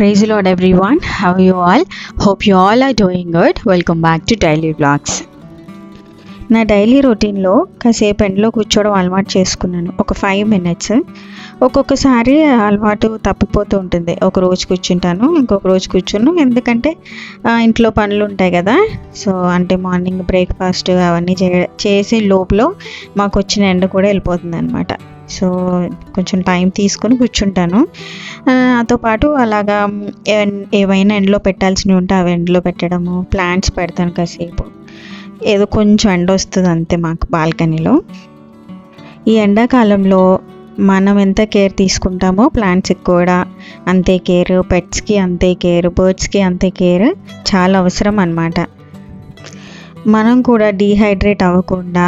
Praise lord everyone how you all hope you all are doing good welcome back to daily blogs నా daily రొటీన్లో కాసేపు ఎండలో కూర్చోవడం అలవాటు చేసుకున్నాను. ఒక ఫైవ్ మినిట్స్ ఒక్కొక్కసారి అలవాటు తప్పిపోతూ ఉంటుంది. ఒక రోజు కూర్చుంటాను ఇంకొక రోజు కూర్చున్నాను. ఎందుకంటే ఇంట్లో పనులు ఉంటాయి కదా. సో అంటే మార్నింగ్ బ్రేక్ఫాస్ట్ అవన్నీ చే చేసే లోపల మాకు వచ్చిన ఎండ కూడా వెళ్ళిపోతుంది అనమాట సో కొంచెం టైం తీసుకొని కూర్చుంటాను. నాతో పాటు అలాగా మ్, ఏవైనా ఎండలో పెట్టాల్సినవి ఉంటే అవి ఎండలో పెట్టడము ప్లాంట్స్ పెడతాను కాసేపు. ఏదో కొంచెం ఎండ వస్తుంది అంతే మాకు బాల్కనీలో. ఈ ఎండాకాలంలో మనం ఎంత కేర్ తీసుకుంటామో ప్లాంట్స్కి కూడా అంతే కేర్ పెట్స్కి అంతే కేర్ బర్డ్స్కి అంతే కేర్ చాలా అవసరం అన్నమాట. మనం కూడా డీహైడ్రేట్ అవ్వకుండా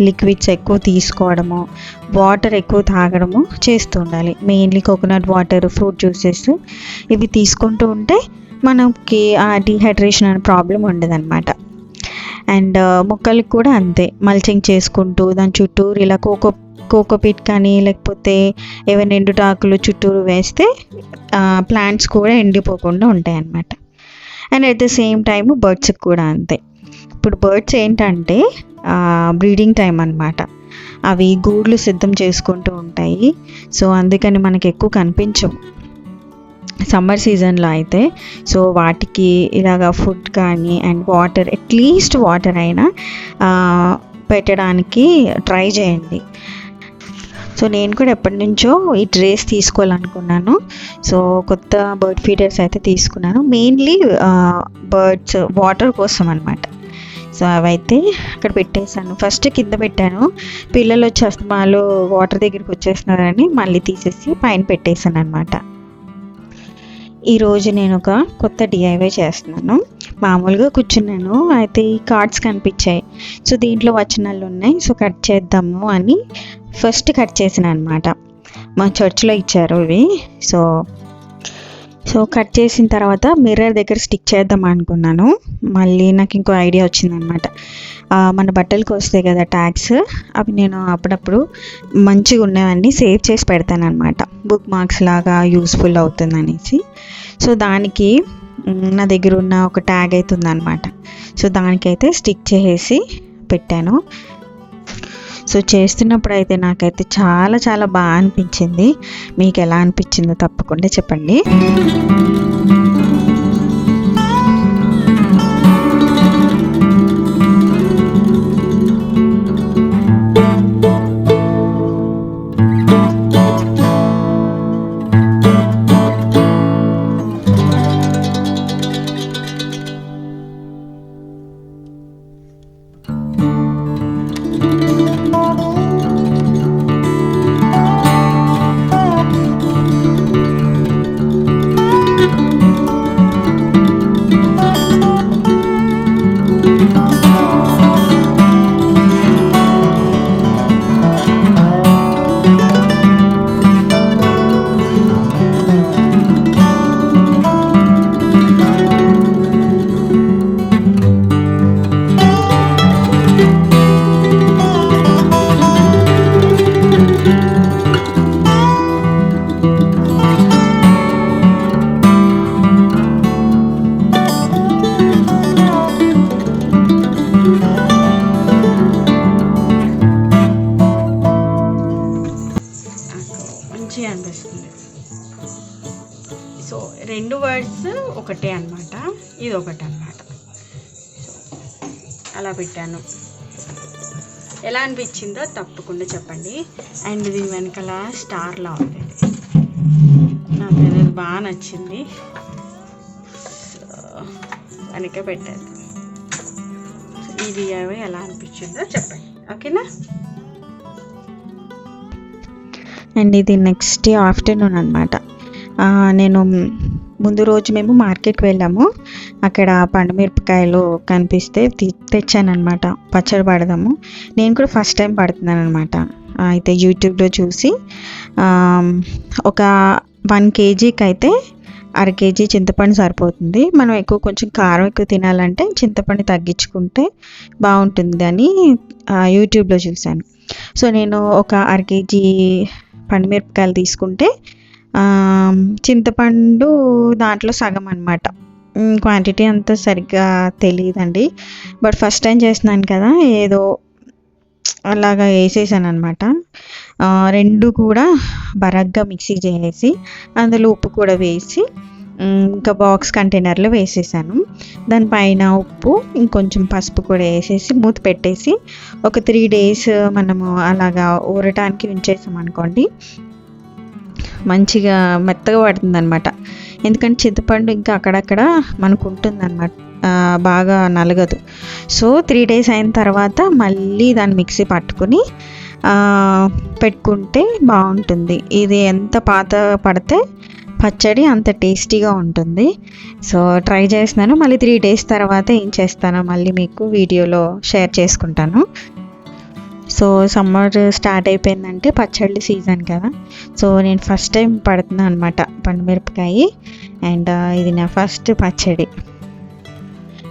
లిక్విడ్స్ ఎక్కువ తీసుకోవడము వాటర్ ఎక్కువ తాగడము చేస్తూ ఉండాలి. Mainly coconut water fruit juices ఇవి తీసుకుంటూ ఉంటే మనకి ఆ డిహైడ్రేషన్ అనే ప్రాబ్లం ఉండదన్నమాట. అండ్ uh, మొక్కలకు కూడా అంతే. మల్చింగ్ చేసుకుంటూ దాని చుట్టూరు ఇలా కోకో కోకోపీట్ కానీ లేకపోతే ఏవైనా ఎండుటాకులు చుట్టూరు వేస్తే ప్లాంట్స్ కూడా ఎండిపోకుండా ఉంటాయి అన్నమాట and at the same time బర్డ్స్కి కూడా అంతే. ఇప్పుడు బర్డ్స్ ఏంటంటే బ్రీడింగ్ టైం అన్నమాట. అవి గూడ్లు సిద్ధం చేసుకుంటూ ఉంటాయి. సో అందుకని మనకి ఎక్కువ కనిపించవు. సమ్మర్ సీజన్లో అయితే సో వాటికి ఇలాగా ఫుడ్ కానీ అండ్ వాటర్ అట్లీస్ట్ వాటర్ అయినా పెట్టడానికి ట్రై చేయండి. సో నేను కూడా ఎప్పటి నుంచో ఈ డ్రెస్ తీసుకోవాలనుకున్నాను. సో కొత్త బర్డ్ ఫీడర్స్ అయితే తీసుకున్నాను. మెయిన్లీ బర్డ్స్ వాటర్ కోసం అనమాట సో అవైతే అక్కడ పెట్టేశాను. ఫస్ట్ కింద పెట్టాను. పిల్లలు వచ్చి అస్తమాలు వాటర్ దగ్గరికి వచ్చేస్తున్నారని మళ్ళీ తీసేసి పైన పెట్టేశాను అనమాట ఈరోజు నేను ఒక కొత్త డిఐవై చేస్తున్నాను. మామూలుగా కూర్చున్నాను. అయితే ఈ కార్డ్స్ కనిపించాయి. సో దీంట్లో వచనాలు ఉన్నాయి. సో కట్ చేద్దాము అని ఫస్ట్ కట్ చేసిన అనమాట మా చర్చ్లో ఇచ్చారు ఇవి. సో సో కట్ చేసిన తర్వాత మిర్రర్ దగ్గర స్టిక్ చేద్దాం అనుకున్నాను. మళ్ళీ నాకు ఇంకో ఐడియా వచ్చిందనమాట మన బట్టలకు వస్తాయి కదా ట్యాగ్స్ అవి నేను అప్పుడప్పుడు మంచిగా ఉన్నవన్నీ సేవ్ చేసి పెడతాను అనమాట బుక్ మార్క్స్ లాగా యూస్ఫుల్ అవుతుంది అనేసి సో దానికి నా దగ్గర ఉన్న ఒక ట్యాగ్ అయితే ఉందన్నమాట. సో దానికైతే స్టిక్ చేసేసి పెట్టాను. సో చేస్తున్నప్పుడు అయితే నాకైతే చాలా చాలా బాగా అనిపించింది. మీకు ఎలా అనిపించిందో తప్పకుండా చెప్పండి. అనిపిస్తుంది. సో రెండు వర్డ్స్ ఒకటే అనమాట ఇది ఒకటి అనమాట అలా పెట్టాను. ఎలా అనిపించిందో తప్పకుండా చెప్పండి. అండ్ దీని వెనకాల స్టార్లా ఉంది. నాకు అది బాగా నచ్చింది. వెనక పెట్టాను. ఇది అవి ఎలా అనిపించిందో చెప్పండి. ఓకేనా? అండ్ ఇది నెక్స్ట్ డే ఆఫ్టర్నూన్ అనమాట నేను ముందు రోజు మేము మార్కెట్కి వెళ్ళాము. అక్కడ పండుమిరపకాయలు కనిపిస్తే తెచ్చానమాట పచ్చడి పడదాము. నేను కూడా ఫస్ట్ టైం పడుతున్నాను అనమాట అయితే యూట్యూబ్లో చూసి ఒక వన్ కేజీకి అయితే అర కేజీ చింతపండు సరిపోతుంది. మనం ఎక్కువ కొంచెం కారం ఎక్కువ తినాలంటే చింతపండు తగ్గించుకుంటే బాగుంటుంది అని యూట్యూబ్లో చూశాను. సో నేను ఒక అర కేజీ పండుమిరపకాయలు తీసుకుంటే చింతపండు దాంట్లో సగం అనమాట క్వాంటిటీ అంత సరిగ్గా తెలియదండి బట్ ఫస్ట్ టైం చేస్తున్నాను కదా ఏదో అలాగా వేసేసాను అనమాట రెండు కూడా బరగ్గా మిక్సీ చేసేసి అందులో ఉప్పు కూడా వేసి ఇంకా బాక్స్ కంటైనర్లో వేసేసాను. దానిపైన ఉప్పు ఇంకొంచెం పసుపు కూడా వేసేసి మూత పెట్టేసి ఒక త్రీ డేస్ మనము అలాగా ఊరటానికి ఉంచేసాం అనుకోండి. మంచిగా మెత్తగా పడుతుంది అనమాట ఎందుకంటే చింతపండు ఇంకా అక్కడక్కడ మనకు ఉంటుందన్నమాట. బాగా నలగదు. సో త్రీ డేస్ అయిన తర్వాత మళ్ళీ దాన్ని మిక్సీ పట్టుకుని పెట్టుకుంటే బాగుంటుంది. ఇది ఎంత పాత పడితే పచ్చడి అంత టేస్టీగా ఉంటుంది. సో ట్రై చేస్తున్నాను. మళ్ళీ త్రీ డేస్ తర్వాత ఏం చేస్తానో మళ్ళీ మీకు వీడియోలో షేర్ చేసుకుంటాను. సో సమ్మర్ స్టార్ట్ అయిపోయిందంటే పచ్చళ్ళు సీజన్ కదా. సో నేను ఫస్ట్ టైం పడుతున్నాను అనమాట పండుమిరపకాయ. అండ్ ఇది నా ఫస్ట్ పచ్చడి.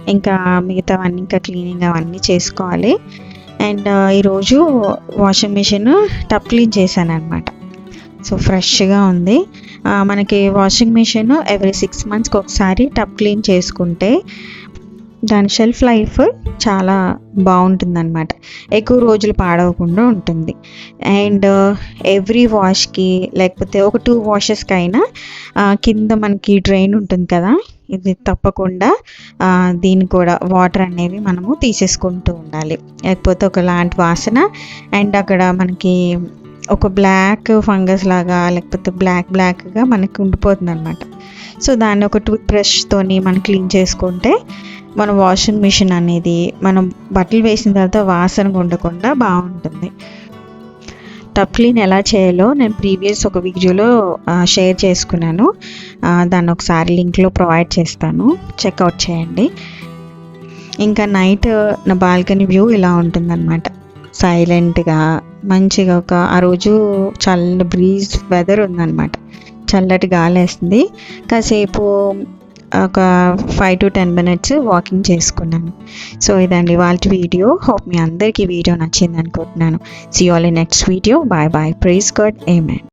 ఇంకా మిగతావన్నీ ఇంకా క్లీనింగ్ అవన్నీ చేసుకోవాలి. అండ్ ఈరోజు వాషింగ్ మిషన్ టప్ క్లీన్ చేశాను అనమాట సో ఫ్రెష్గా ఉంది. మనకి వాషింగ్ మిషన్ ఎవ్రీ సిక్స్ మంత్స్కి ఒకసారి టప్ క్లీన్ చేసుకుంటే దాని షెల్ఫ్ లైఫ్ చాలా బాగుంటుందన్నమాట. ఎక్కువ రోజులు పాడవకుండా ఉంటుంది. అండ్ ఎవ్రీ వాష్కి లేకపోతే ఒక టూ వాషెస్కి అయినా కింద మనకి డ్రైన్ ఉంటుంది కదా ఇది తప్పకుండా దీని దీన్ని కూడా వాటర్ అనేవి మనము తీసేసుకుంటూ ఉండాలి. లేకపోతే ఒకలాంటి వాసన అండ్ అక్కడ మనకి ఒక బ్లాక్ ఫంగస్ లాగా లేకపోతే బ్లాక్ బ్లాక్గా మనకి ఉండిపోతుంది అనమాట సో దాన్ని ఒక టూత్ బ్రష్తోని మనం క్లీన్ చేసుకుంటే మన వాషింగ్ మిషన్ అనేది మనం బట్టలు వేసిన తర్వాత వాసన ఉండకుండా బాగుంటుంది. టప్ క్లీన్ ఎలా చేయాలో నేను ప్రీవియస్ ఒక వీడియోలో షేర్ చేసుకున్నాను. దాన్ని ఒకసారి లింక్లో ప్రొవైడ్ చేస్తాను. చెక్అవుట్ చేయండి. ఇంకా నైట్ నా బాల్కనీ వ్యూ ఇలా ఉంటుందన్నమాట. సైలెంట్గా మంచిగా ఒక ఆ రోజు చల్ల బ్రీజ్ వెదర్ ఉందన్నమాట. చల్లటి గాలి వేస్తుంది కాసేపు ఒక five to ten minutes walking చేసుకున్నాను. సో ఇదండి వాళ్ళ వీడియో. హోప్ మీ అందరికీ వీడియో నచ్చింది అనుకుంటున్నాను see all in next video bye bye praise God amen